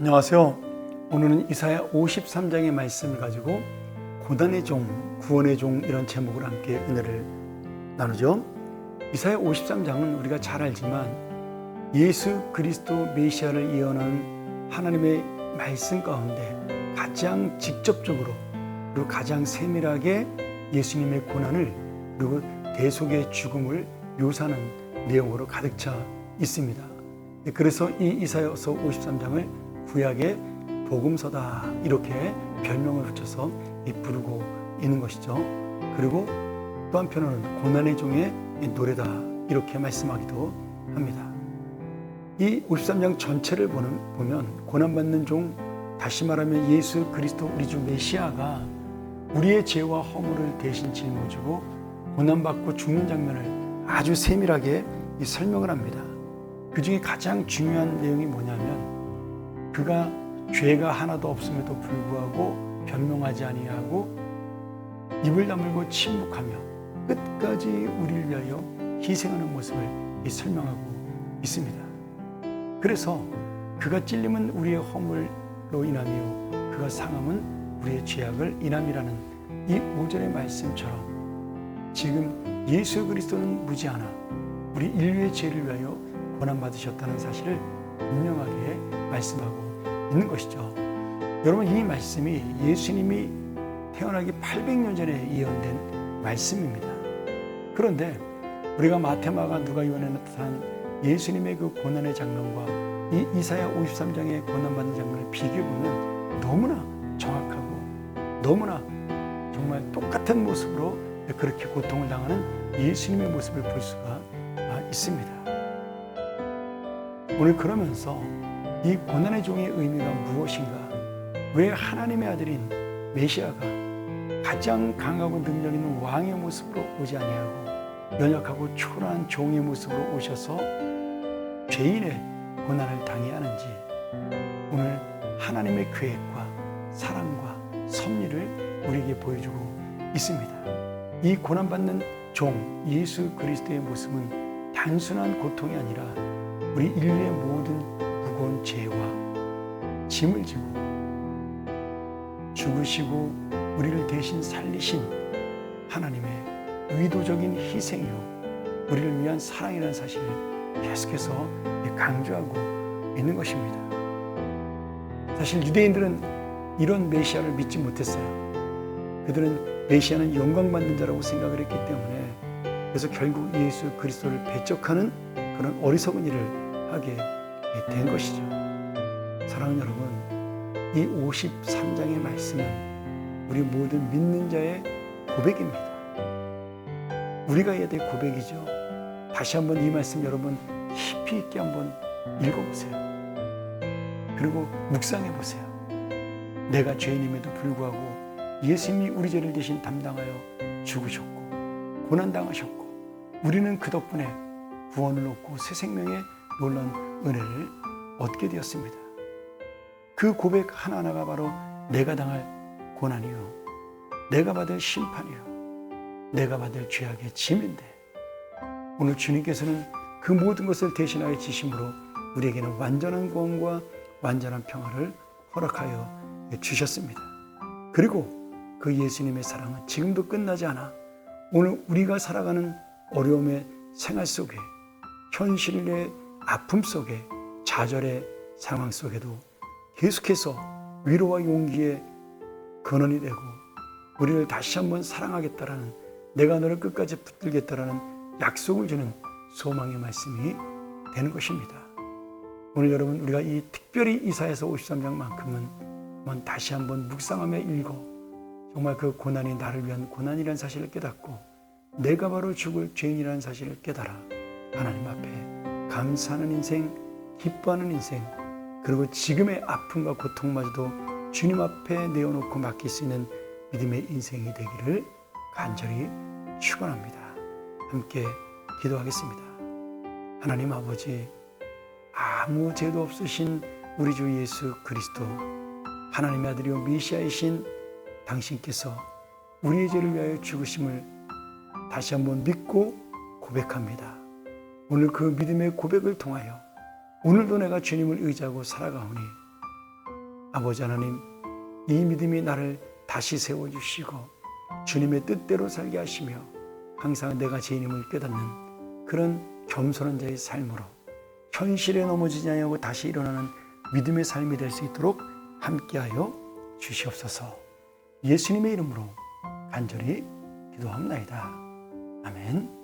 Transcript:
안녕하세요. 오늘은 이사야 53장의 말씀을 가지고 고단의 종, 구원의 종 이런 제목으로 함께 은혜를 나누죠. 이사야 53장은 우리가 잘 알지만 예수 그리스도 메시아를 예언하는 하나님의 말씀 가운데 가장 직접적으로 그리고 가장 세밀하게 예수님의 고난을 그리고 대속의 죽음을 묘사하는 내용으로 가득 차 있습니다. 그래서 이 이사야서 53장을 구약의 복음서다 이렇게 별명을 붙여서 이 부르고 있는 것이죠. 그리고 또 한편으로는 고난의 종의 노래다 이렇게 말씀하기도 합니다. 이 53장 전체를 보는, 보면 고난받는 종 다시 말하면 예수 그리스도 우리 주 메시아가 우리의 죄와 허물을 대신 짊어지고 고난받고 죽는 장면을 아주 세밀하게 이 설명을 합니다. 그 중에 가장 중요한 내용이 뭐냐면 그가 죄가 하나도 없음에도 불구하고 변명하지 아니하고 입을 다물고 침묵하며 끝까지 우리를 위하여 희생하는 모습을 이 설명하고 있습니다. 그래서 그가 찔림은 우리의 허물로 인함이요 그가 상함은 우리의 죄악을 인함이라는 이 5절의 말씀처럼 지금 예수 그리스도는 무지하나 우리 인류의 죄를 위하여 고난 받으셨다는 사실을 분명하게 말씀하고 있는 것이죠. 여러분 이 말씀이 예수님이 태어나기 800년 전에 예언된 말씀입니다. 그런데 우리가 마테마가 누가 요한에 나타난 예수님의 그 고난의 장면과 이 이사야 53장의 고난받는 장면을 비교해 보면 너무나 정확하고 너무나 정말 똑같은 모습으로 그렇게 고통을 당하는 예수님의 모습을 볼 수가 있습니다. 오늘 그러면서 이 고난의 종의 의미가 무엇인가? 왜 하나님의 아들인 메시아가 가장 강하고 능력 있는 왕의 모습으로 오지 아니하고 연약하고 초라한 종의 모습으로 오셔서 죄인의 고난을 당해야 하는지 오늘 하나님의 계획과 사랑과 섭리를 우리에게 보여주고 있습니다. 이 고난받는 종 예수 그리스도의 모습은 단순한 고통이 아니라 우리 인류의 모든 무거운 죄와 짐을 지고 죽으시고 우리를 대신 살리신 하나님의 의도적인 희생이요 우리를 위한 사랑이라는 사실을 계속해서 강조하고 있는 것입니다. 사실 유대인들은 이런 메시아를 믿지 못했어요. 그들은 메시아는 영광받는 자라고 생각을 했기 때문에 그래서 결국 예수 그리스도를 배척하는 그런 어리석은 일을 하게 된 것이죠. 사랑하는 여러분, 이 53장의 말씀은 우리 모든 믿는 자의 고백입니다. 우리가 해야 될 고백이죠. 다시 한번 이 말씀 여러분 깊이 있게 한번 읽어보세요. 그리고 묵상해 보세요. 내가 죄인임에도 불구하고 예수님이 우리 죄를 대신 담당하여 죽으셨고 고난당하셨고 우리는 그 덕분에 구원을 얻고 새 생명의 놀라운 은혜를 얻게 되었습니다. 그 고백 하나하나가 바로 내가 당할 고난이요. 내가 받을 심판이요. 내가 받을 죄악의 짐인데 오늘 주님께서는 그 모든 것을 대신하여 지심으로 우리에게는 완전한 구원과 완전한 평화를 허락하여 주셨습니다. 그리고 그 예수님의 사랑은 지금도 끝나지 않아 오늘 우리가 살아가는 어려움의 생활 속에 현실의 아픔 속에 좌절의 상황 속에도 계속해서 위로와 용기의 근원이 되고 우리를 다시 한번 사랑하겠다라는 내가 너를 끝까지 붙들겠다라는 약속을 주는 소망의 말씀이 되는 것입니다. 오늘 여러분 우리가 이 특별히 이사에서 53장만큼은 다시 한번 묵상하며 읽어 정말 그 고난이 나를 위한 고난이라는 사실을 깨닫고 내가 바로 죽을 죄인이라는 사실을 깨달아 하나님 앞에 감사하는 인생, 기뻐하는 인생, 그리고 지금의 아픔과 고통마저도 주님 앞에 내어놓고 맡길 수 있는 믿음의 인생이 되기를 간절히 축원합니다. 함께 기도하겠습니다. 하나님 아버지, 아무 죄도 없으신 우리 주 예수 그리스도, 하나님의 아들이요 메시아이신 당신께서 우리의 죄를 위하여 죽으심을 다시 한번 믿고 고백합니다. 오늘 그 믿음의 고백을 통하여 오늘도 내가 주님을 의지하고 살아가오니 아버지 하나님, 이 믿음이 나를 다시 세워주시고 주님의 뜻대로 살게 하시며 항상 내가 죄인임을 깨닫는 그런 겸손한 자의 삶으로 현실에 넘어지지 아니하고 다시 일어나는 믿음의 삶이 될 수 있도록 함께하여 주시옵소서. 예수님의 이름으로 간절히 기도합나이다. 아멘.